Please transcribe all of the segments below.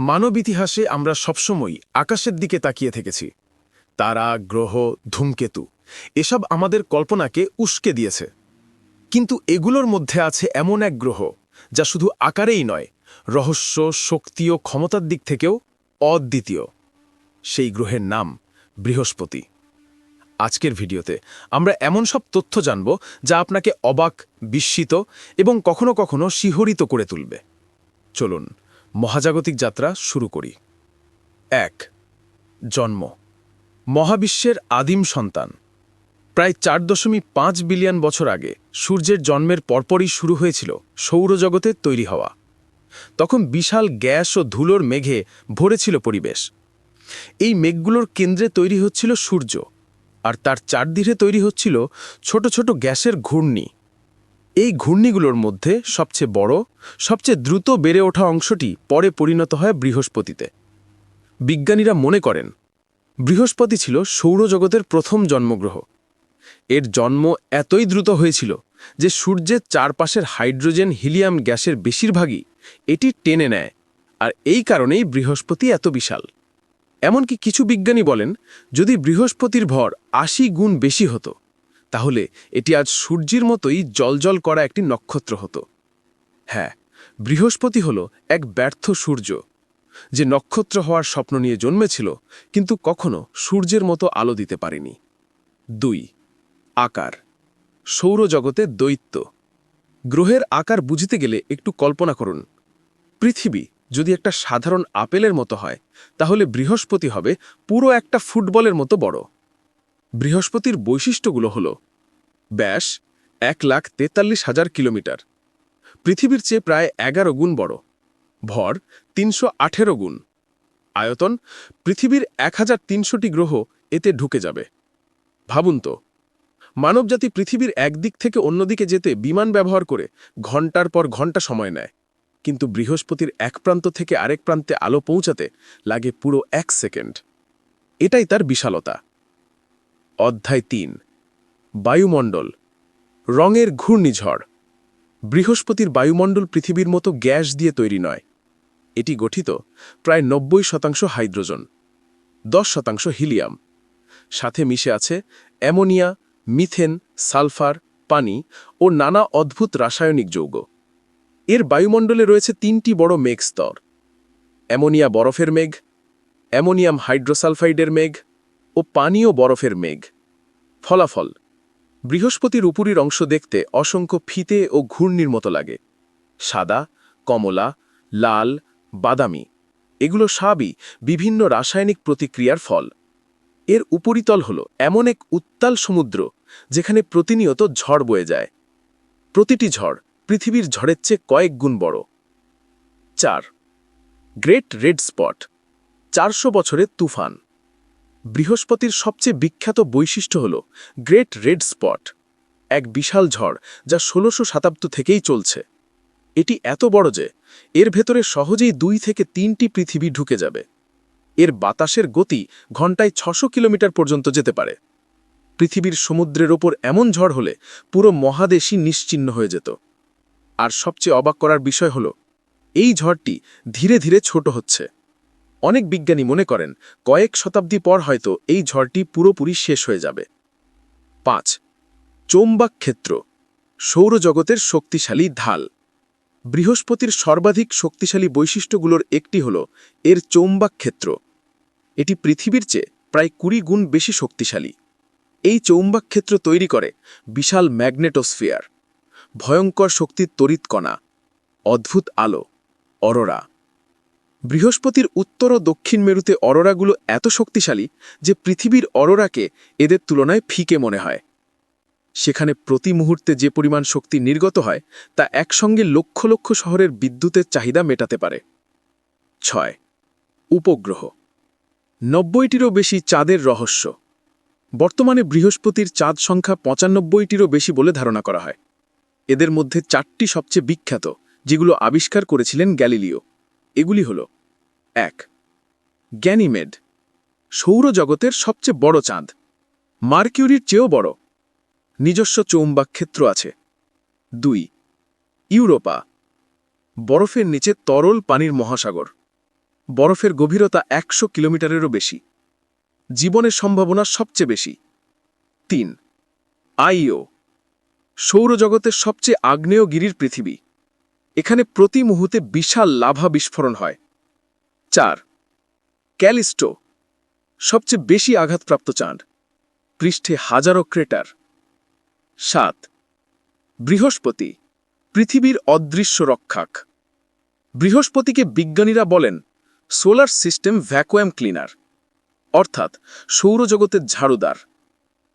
মানব ইতিহাসে আমরা সবসময় আকাশের দিকে তাকিয়ে থেকেছি। তারা, গ্রহ, ধূমকেতু, এসব আমাদের কল্পনাকে উস্কে দিয়েছে। কিন্তু এগুলোর মধ্যে আছে এমন এক গ্রহ, যা শুধু আকারেই নয়, রহস্য, শক্তি ও ক্ষমতার দিক থেকেও অদ্বিতীয়। সেই গ্রহের নাম বৃহস্পতি। আজকের ভিডিওতে আমরা এমন সব তথ্য জানব যা আপনাকে অবাক, বিস্মিত এবং কখনো কখনো শিহরিত করে তুলবে। চলুন মহাজাগতিক যাত্রা শুরু করি। এক, জন্ম। মহাবিশ্বের আদিম সন্তান। প্রায় চার দশমিক পাঁচ বিলিয়ন বছর আগে সূর্যের জন্মের পরপরই শুরু হয়েছিল সৌরজগতের তৈরি হওয়া। তখন বিশাল গ্যাস ও ধুলোর মেঘে ভরেছিল পরিবেশ। এই মেঘগুলোর কেন্দ্রে তৈরি হচ্ছিল সূর্য, আর তার চারদিকে তৈরি হচ্ছিল ছোট ছোট গ্যাসের ঘূর্ণি। এই ঘূর্ণিগুলোর মধ্যে সবচেয়ে বড়, সবচেয়ে দ্রুত বেড়ে ওঠা অংশটি পরে পরিণত হয় বৃহস্পতিতে। বিজ্ঞানীরা মনে করেন, বৃহস্পতি ছিল সৌরজগতের প্রথম জন্মগ্রহ। এর জন্ম এতই দ্রুত হয়েছিল যে সূর্যের চারপাশের হাইড্রোজেন হিলিয়াম গ্যাসের বেশিরভাগই এটি টেনে নেয়, আর এই কারণেই বৃহস্পতি এত বিশাল। এমনকি কিছু বিজ্ঞানী বলেন, যদি বৃহস্পতির ভর আশি গুণ বেশি হতো তাহলে এটি আজ সূর্যের মতোই জলজল করা একটি নক্ষত্র হতো। হ্যাঁ বৃহস্পতি হল এক ব্যর্থ সূর্য। যে নক্ষত্র হওয়ার স্বপ্ন নিয়ে জন্মেছিল, কিন্তু কখনো সূর্যের মতো আলো দিতে পারেনি। দুই, আকার। সৌরজগতে দৈত্য। গ্রহের আকার বুঝতে গেলে একটু কল্পনা করুন। পৃথিবী যদি একটা সাধারণ আপেলের মতো হয়, তাহলে বৃহস্পতি হবে পুরো একটা ফুটবলের মতো বড়। বৃহস্পতির বৈশিষ্ট্যগুলো হল, ব্যাস এক লাখ তেতাল্লিশ হাজার কিলোমিটার। পৃথিবীর চেয়ে প্রায় এগারো গুণ বড়। ভর তিনশো আঠেরো গুণ। আয়তন পৃথিবীর এক হাজার তিনশোটি গ্রহ এতে ঢুকে যাবে। ভাবুন তো, মানবজাতি পৃথিবীর একদিক থেকে অন্যদিকে যেতে বিমান ব্যবহার করে ঘণ্টার পর ঘণ্টা সময় নেয়। কিন্তু বৃহস্পতির এক প্রান্ত থেকে আরেক প্রান্তে আলো পৌঁছাতে লাগে পুরো এক সেকেন্ড। এটাই তার বিশালতা। অধ্যায় তিন। বায়ুমণ্ডল। রঙের ঘূর্ণিঝড়। বৃহস্পতির বায়ুমণ্ডল পৃথিবীর মতো গ্যাস দিয়ে তৈরি নয়। এটি গঠিত প্রায় নব্বই শতাংশ হাইড্রোজেন, দশ শতাংশ হিলিয়াম। সাথে মিশে আছে অ্যামোনিয়া, মিথেন, সালফার, পানি ও নানা অদ্ভুত রাসায়নিক যৌগ। এর বায়ুমণ্ডলে রয়েছে তিনটি বড় মেঘ স্তর। অ্যামোনিয়া বরফের মেঘ, অ্যামোনিয়াম হাইড্রোসালফাইডের মেঘ ও পানীয় বরফের মেঘ। ফলাফল, বৃহস্পতির উপরির অংশ দেখতে অসংখ্য ফিতে ও ঘূর্ণির মতো লাগে। সাদা, কমলা, লাল, বাদামি, এগুলো সবই বিভিন্ন রাসায়নিক প্রতিক্রিয়ার ফল। এর উপরিতল হল এমন এক উত্তাল সমুদ্র যেখানে প্রতিনিয়ত ঝড় বয়ে যায়। প্রতিটি ঝড় পৃথিবীর ঝড়ের চেয়ে কয়েক গুণ বড়। চার গ্রেট রেড স্পট চারশো বছরের তুফান। বৃহস্পতির সবচেয়ে বিখ্যাত বৈশিষ্ট্য হল গ্রেট রেড স্পট, এক বিশাল ঝড় যা ষোলোশো শতাব্দ থেকেই চলছে। এটি এত বড় যে এর ভেতরে সহজেই দুই থেকে তিনটি পৃথিবী ঢুকে যাবে। এর বাতাসের গতি ঘন্টায় ছশো কিলোমিটার পর্যন্ত যেতে পারে। পৃথিবীর সমুদ্রের ওপর এমন ঝড় হলে পুরো মহাদেশই নিশ্চিন্ন হয়ে যেত। আর সবচেয়ে অবাক করার বিষয় হল, এই ঝড়টি ধীরে ধীরে ছোট হচ্ছে। অনেক বিজ্ঞানী মনে করেন, কয়েক শতাব্দী পর হয়তো এই ঝড়টি পুরোপুরি শেষ হয়ে যাবে। পাঁচ, চৌম্বক ক্ষেত্র, সৌরজগতের শক্তিশালী ঢাল। বৃহস্পতির সর্বাধিক শক্তিশালী বৈশিষ্ট্যগুলোর একটি হল এর চৌম্বক ক্ষেত্র। এটি পৃথিবীর চেয়ে প্রায় কুড়ি গুণ বেশি শক্তিশালী। এই চৌম্বক ক্ষেত্র তৈরি করে বিশাল ম্যাগনেটোস্ফিয়ার। ভয়ঙ্কর শক্তির তড়িৎ কণা। অদ্ভুত আলো। অরোরা। বৃহস্পতির উত্তর ও দক্ষিণ মেরুতে অরোরাগুলো এত শক্তিশালী যে পৃথিবীর অরোরাকে এদের তুলনায় ফিকে মনে হয়। সেখানে প্রতি মুহূর্তে যে পরিমাণ শক্তি নির্গত হয়, তা একসঙ্গে লক্ষ লক্ষ শহরের বিদ্যুতের চাহিদা মেটাতে পারে। ছয়, উপগ্রহ। নব্বইটিরও বেশি চাঁদের রহস্য। বর্তমানে বৃহস্পতির চাঁদ সংখ্যা পঁচানব্বইটিরও বেশি বলে ধারণা করা হয়। এদের মধ্যে চারটি সবচেয়ে বিখ্যাত, যেগুলো আবিষ্কার করেছিলেন গ্যালিলিও। এগুলি হল, এক গ্যানিমেড সৌরজগতের সবচেয়ে বড় চাঁদ, মার্কিউরির চেয়েও বড়, নিজস্ব চৌম্বক ক্ষেত্র আছে, দুই, ইউরোপা, বরফের নিচে তরল পানির মহাসাগর, বরফের গভীরতা একশো কিলোমিটারেরও বেশি, জীবনের সম্ভাবনা সবচেয়ে বেশি, তিন, আইও, সৌরজগতের সবচেয়ে আগ্নেয়গিরির পৃথিবী এখানে প্রতি মুহূর্তে বিশাল লাভা বিস্ফোরণ হয়। চার, ক্যালিস্টো, সবচেয়ে বেশি আঘাতপ্রাপ্ত চাঁদ, পৃষ্ঠে হাজারো ক্রেটার। সাত, বৃহস্পতি, পৃথিবীর অদৃশ্য রক্ষাক। বৃহস্পতিকে বিজ্ঞানীরা বলেন, সোলার সিস্টেম ভ্যাকুয়াম ক্লিনার, অর্থাৎ সৌরজগতের ঝাড়ুদার।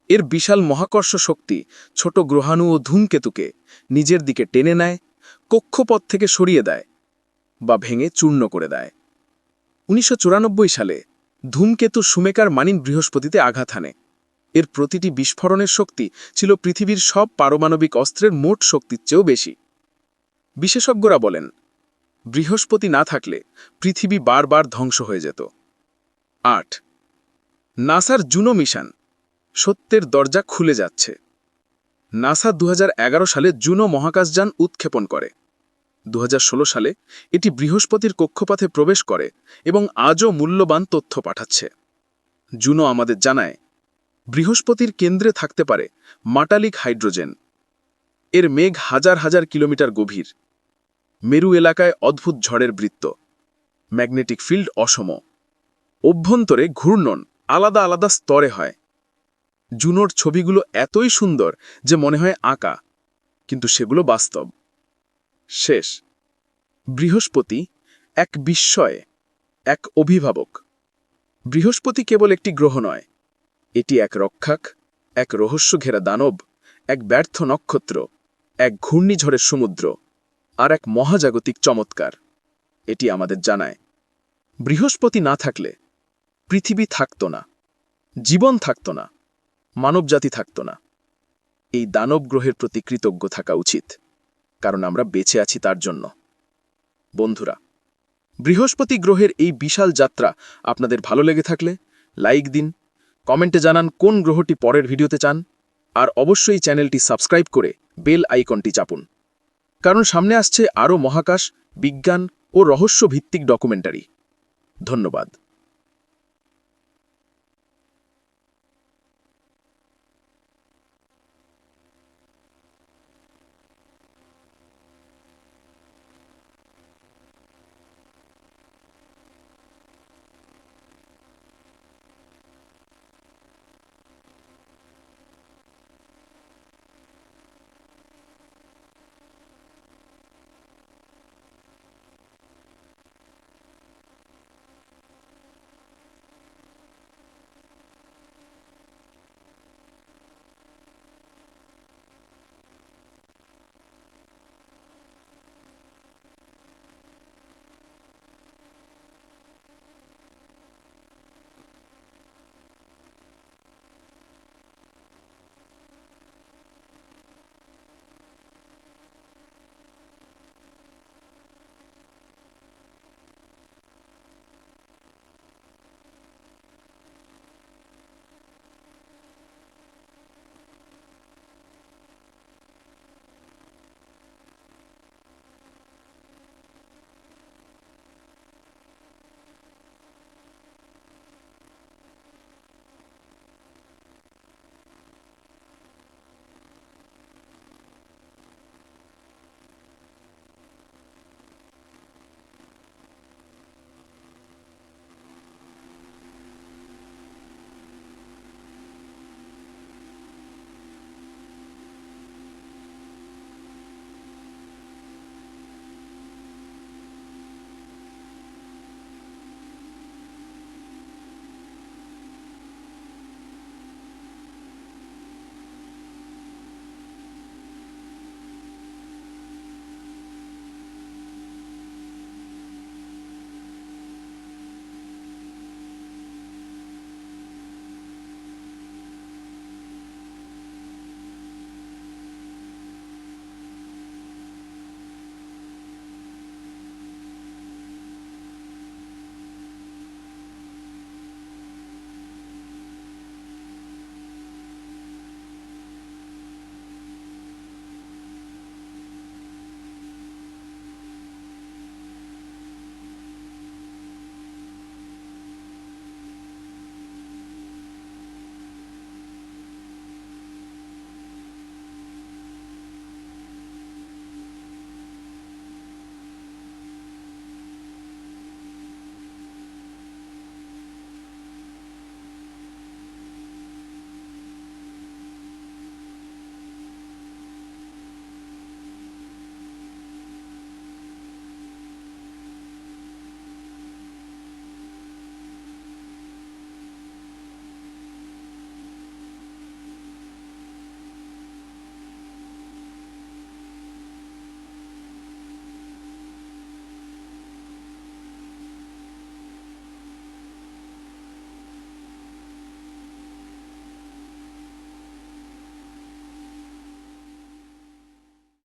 এর বিশাল মহাকর্ষ শক্তি ছোট গ্রহাণু ও ধূমকেতুকে নিজের দিকে টেনে নেয় কক্ষপথ থেকে সরিয়ে দেয় বা ভেঙে চূর্ণ করে দেয়। উনিশশো চুরানব্বই সালে ধূমকেতু সুমেকার মানিন বৃহস্পতিতে আঘাত হানে। এর প্রতিটি বিস্ফোরণের শক্তি ছিল পৃথিবীর সব পারমাণবিক অস্ত্রের মোট শক্তির চেয়েও বেশি। বিশেষজ্ঞরা বলেন, বৃহস্পতি না থাকলে পৃথিবী বারবার ধ্বংস হয়ে যেত। আট, নাসার জুনো মিশন সত্যের দরজা খুলে যাচ্ছে। নাসা দু হাজার এগারো সালে জুনো মহাকাশযান উৎক্ষেপণ করে। দু হাজার ষোলো সালে এটি বৃহস্পতির কক্ষপথে প্রবেশ করে এবং আজও মূল্যবান তথ্য পাঠাচ্ছে। জুনো আমাদের জানায়, বৃহস্পতির কেন্দ্রে থাকতে পারে মাটালিক হাইড্রোজেন। এর মেঘ হাজার হাজার কিলোমিটার গভীর। মেরু এলাকায় অদ্ভুত ঝড়ের বৃত্ত। ম্যাগনেটিক ফিল্ড অসম অভ্যন্তরে ঘূর্ণন আলাদা আলাদা স্তরে হয়। জুনোর ছবিগুলো এতই সুন্দর যে মনে হয় আঁকা, কিন্তু সেগুলো বাস্তব। শেষ। বৃহস্পতি এক বিস্ময়ে, এক অভিভাবক। বৃহস্পতি কেবল একটি গ্রহ নয়, এটি এক রক্ষাক, এক রহস্য ঘেরা দানব, এক ব্যর্থ নক্ষত্র, এক ঘূর্ণিঝড়ের সমুদ্র, আর এক মহাজাগতিক চমৎকার। এটি আমাদের জানায়, বৃহস্পতি না থাকলে পৃথিবী থাকত না, জীবন থাকত না। মানবজাতি থাকত না। এই দানব গ্রহের প্রতি কৃতজ্ঞ থাকা উচিত, কারণ আমরা বেঁচে আছি তার জন্য। বন্ধুরা, বৃহস্পতি গ্রহের এই বিশাল যাত্রা আপনাদের ভালো লেগে থাকলে লাইক দিন, কমেন্টে জানান কোন গ্রহটি পরের ভিডিওতে চান, আর অবশ্যই চ্যানেলটি সাবস্ক্রাইব করে বেল আইকনটি চাপুন, কারণ সামনে আসছে আরও মহাকাশ, বিজ্ঞান ও রহস্য ভিত্তিক ডকুমেন্টারি। ধন্যবাদ।